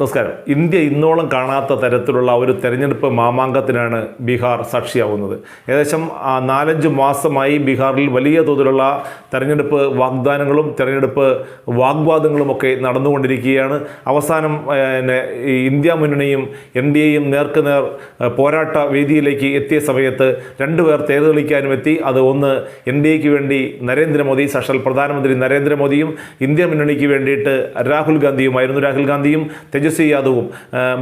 നമസ്കാരം. ഇന്ത്യ ഇന്നോളം കാണാത്ത തരത്തിലുള്ള ഒരു തെരഞ്ഞെടുപ്പ് മാമാങ്കത്തിനാണ് ബീഹാർ സാക്ഷിയാവുന്നത്. ഏകദേശം നാലഞ്ച് മാസമായി ബീഹാറിൽ വലിയ തോതിലുള്ള തെരഞ്ഞെടുപ്പ് വാഗ്ദാനങ്ങളും തെരഞ്ഞെടുപ്പ് വാഗ്വാദങ്ങളുമൊക്കെ നടന്നുകൊണ്ടിരിക്കുകയാണ്. അവസാനം ഇന്ത്യ മുന്നണിയും എൻ ഡി എയും നേർക്കുനേർ പോരാട്ട വേദിയിലേക്ക് എത്തിയ സമയത്ത് രണ്ടുപേർ തേർതെളിക്കാനും എത്തി. അത് ഒന്ന് എൻ ഡി എക്ക് വേണ്ടി നരേന്ദ്രമോദി സാക്ഷാൽ പ്രധാനമന്ത്രി നരേന്ദ്രമോദിയും ഇന്ത്യ മുന്നണിക്ക് വേണ്ടിയിട്ട് രാഹുൽ ഗാന്ധിയുമായിരുന്നു. രാഹുൽ ഗാന്ധിയും തേജസ്വി യാദവും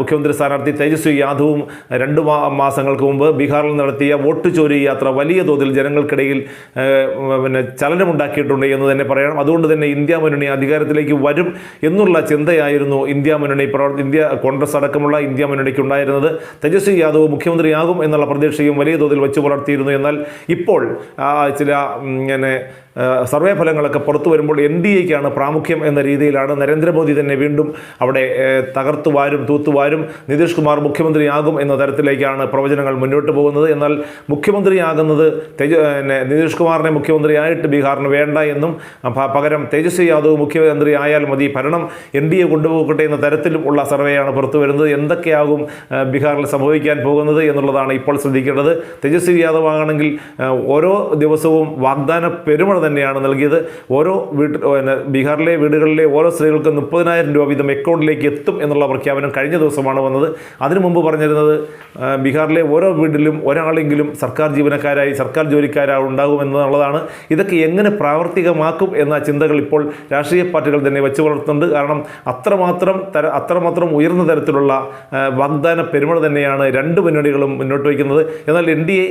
മുഖ്യമന്ത്രി സ്ഥാനാർത്ഥി തേജസ്വി യാദവും രണ്ട് മാസങ്ങൾക്ക് മുമ്പ് ബീഹാറിൽ നടത്തിയ വോട്ട് ചോരി യാത്ര വലിയ തോതിൽ ജനങ്ങൾക്കിടയിൽ പിന്നെ ചലനമുണ്ടാക്കിയിട്ടുണ്ട് എന്ന് തന്നെ പറയണം. അതുകൊണ്ട് തന്നെ ഇന്ത്യ മുന്നണി അധികാരത്തിലേക്ക് വരും എന്നുള്ള ചിന്തയായിരുന്നു ഇന്ത്യ മുന്നണി പ്രവർത്തി ഇന്ത്യ കോൺഗ്രസ് അടക്കമുള്ള ഇന്ത്യ മുന്നണിക്ക് ഉണ്ടായിരുന്നത്. തേജസ്വി യാദവ് മുഖ്യമന്ത്രിയാകും എന്നുള്ള പ്രതീക്ഷയും വലിയ തോതിൽ വെച്ചു പുലർത്തിയിരുന്നു. എന്നാൽ ഇപ്പോൾ ചില ഇങ്ങനെ സർവേ ഫലങ്ങളൊക്കെ പുറത്തു വരുമ്പോൾ എൻ ഡി എക്കാണ് പ്രാമുഖ്യം എന്ന രീതിയിലാണ് നരേന്ദ്രമോദി തന്നെ വീണ്ടും അവിടെ തകർത്തുവാരും തൂത്തുവാരും നിതീഷ് കുമാർ മുഖ്യമന്ത്രിയാകും എന്ന തരത്തിലേക്കാണ് പ്രവചനങ്ങൾ മുന്നോട്ട് പോകുന്നത്. എന്നാൽ മുഖ്യമന്ത്രിയാകുന്നത് തേജ നിതീഷ് കുമാറിനെ മുഖ്യമന്ത്രിയായിട്ട് ബീഹാറിന് വേണ്ട എന്നും പകരം തേജസ്വി യാദവ് മുഖ്യമന്ത്രി ആയാൽ മതി ഭരണം എൻ ഡി എ കൊണ്ടുപോകട്ടെ എന്ന തരത്തിലും ഉള്ള സർവേയാണ് പുറത്തു വരുന്നത്. എന്തൊക്കെയാകും ബീഹാറിൽ സംഭവിക്കാൻ പോകുന്നത് എന്നുള്ളതാണ് ഇപ്പോൾ ശ്രദ്ധിക്കേണ്ടത്. തേജസ്വി യാദവ് ആണെങ്കിൽ ഓരോ ദിവസവും വാഗ്ദാന പെരുമഴ തന്നെയാണ് നൽകിയത്. ഓരോ വീട്ടിൽ പിന്നെ ബീഹാറിലെ വീടുകളിലെ ഓരോ സ്ത്രീകൾക്കും മുപ്പതിനായിരം രൂപ വീതം അക്കൗണ്ടിലേക്ക് എത്തും എന്നുള്ള പ്രഖ്യാപനം കഴിഞ്ഞ ദിവസമാണ് വന്നത്. അതിനു മുമ്പ് പറഞ്ഞിരുന്നത് ബീഹാറിലെ ഓരോ വീട്ടിലും ഒരാളെങ്കിലും സർക്കാർ ജീവനക്കാരായി സർക്കാർ ജോലിക്കാരായി ഉണ്ടാകും എന്നുള്ളതാണ്. ഇതൊക്കെ എങ്ങനെ പ്രാവർത്തികമാക്കും എന്ന ചിന്തകൾ ഇപ്പോൾ രാഷ്ട്രീയ പാർട്ടികൾ തന്നെ വെച്ച് പുലർത്തുന്നുണ്ട് കാരണം അത്രമാത്രം തര അത്രമാത്രം ഉയർന്ന തരത്തിലുള്ള വാഗ്ദാന പെരുമഴ തന്നെയാണ് രണ്ട് മുന്നണികളും മുന്നോട്ട് വയ്ക്കുന്നത്. എന്നാൽ എൻ ഡി എ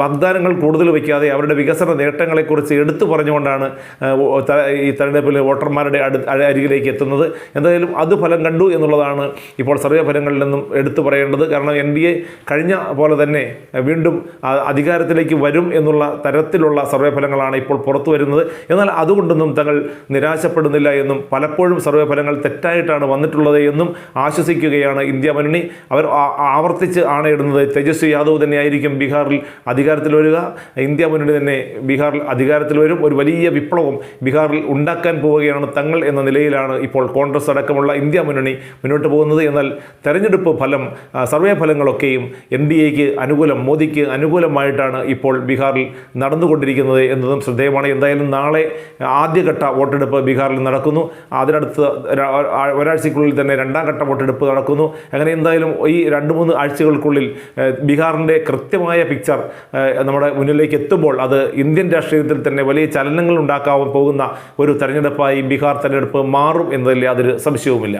വാഗ്ദാനങ്ങൾ കൂടുതൽ വയ്ക്കാതെ അവരുടെ വികസന നേട്ടങ്ങളെക്കുറിച്ച് എടുത്തു പറഞ്ഞുകൊണ്ടാണ് ആ, ഓ- ഈ തെരഞ്ഞെടുപ്പിൽ വോട്ടർമാരുടെ അടു അരികിലേക്ക് എത്തുന്നത്. എന്തായാലും അത് ഫലം കണ്ടു എന്നുള്ളതാണ് ഇപ്പോൾ സർവേ ഫലങ്ങളിൽ നിന്നും എടുത്തു പറയേണ്ടത്. കാരണം എൻ ഡി എ കഴിഞ്ഞ പോലെ തന്നെ വീണ്ടും അധികാരത്തിലേക്ക് വരും എന്നുള്ള തരത്തിലുള്ള സർവേ ഫലങ്ങളാണ് ഇപ്പോൾ പുറത്തു വരുന്നത്. എന്നാൽ അതുകൊണ്ടൊന്നും തങ്ങൾ നിരാശപ്പെടുന്നില്ല എന്നും പലപ്പോഴും സർവേ ഫലങ്ങൾ തെറ്റായിട്ടാണ് വന്നിട്ടുള്ളത് എന്നും ആശ്വസിക്കുകയാണ് ഇന്ത്യ മുന്നണി. അവർ ആവർത്തിച്ച് ആണയിടുന്നത്. തേജസ്വി യാദവ് തന്നെയായിരിക്കും ബീഹാറിൽ അധികാരത്തിൽ വരിക. ഇന്ത്യ മുന്നണി തന്നെ ബീഹാറിൽ അധികാരത്തിൽ വരും. ഒരു വലിയ വിപ്ലവം ബീഹാറിൽ ഉണ്ടാക്കാൻ പോവുകയാണ് തങ്ങൾ എന്ന നിലയിലാണ് ഇപ്പോൾ കോൺഗ്രസ് അടക്കമുള്ള ഇന്ത്യ മുന്നണി മുന്നോട്ട് പോകുന്നത്. എന്നാൽ തെരഞ്ഞെടുപ്പ് ഫലം സർവേ ഫലങ്ങളൊക്കെയും എൻ ഡി എക്ക് അനുകൂലം മോദിക്ക് അനുകൂലമായിട്ടാണ് ഇപ്പോൾ ബീഹാറിൽ നടന്നുകൊണ്ടിരിക്കുന്നത് എന്നതും ശ്രദ്ധേയമാണ്. എന്തായാലും നാളെ ആദ്യഘട്ട വോട്ടെടുപ്പ് ബീഹാറിൽ നടക്കുന്നു. അതിനടുത്ത് ഒരാഴ്ചക്കുള്ളിൽ തന്നെ രണ്ടാം ഘട്ട വോട്ടെടുപ്പ് നടക്കുന്നു. അങ്ങനെ എന്തായാലും ഈ രണ്ട് മൂന്ന് ആഴ്ചകൾക്കുള്ളിൽ ബീഹാറിന്റെ കൃത്യമായ പിക്ചർ നമ്മുടെ മുന്നിലേക്ക് എത്തുമ്പോൾ അത് ഇന്ത്യൻ രാഷ്ട്രീയത്തിൽ തന്നെ വലിയ ചലനങ്ങൾ ഉണ്ടാക്കാൻ പോകുന്ന ഒരു തെരഞ്ഞെടുപ്പായി ബീഹാർ തെരഞ്ഞെടുപ്പ് മാറും എന്നതിൽ യാതൊരു സംശയവുമില്ല.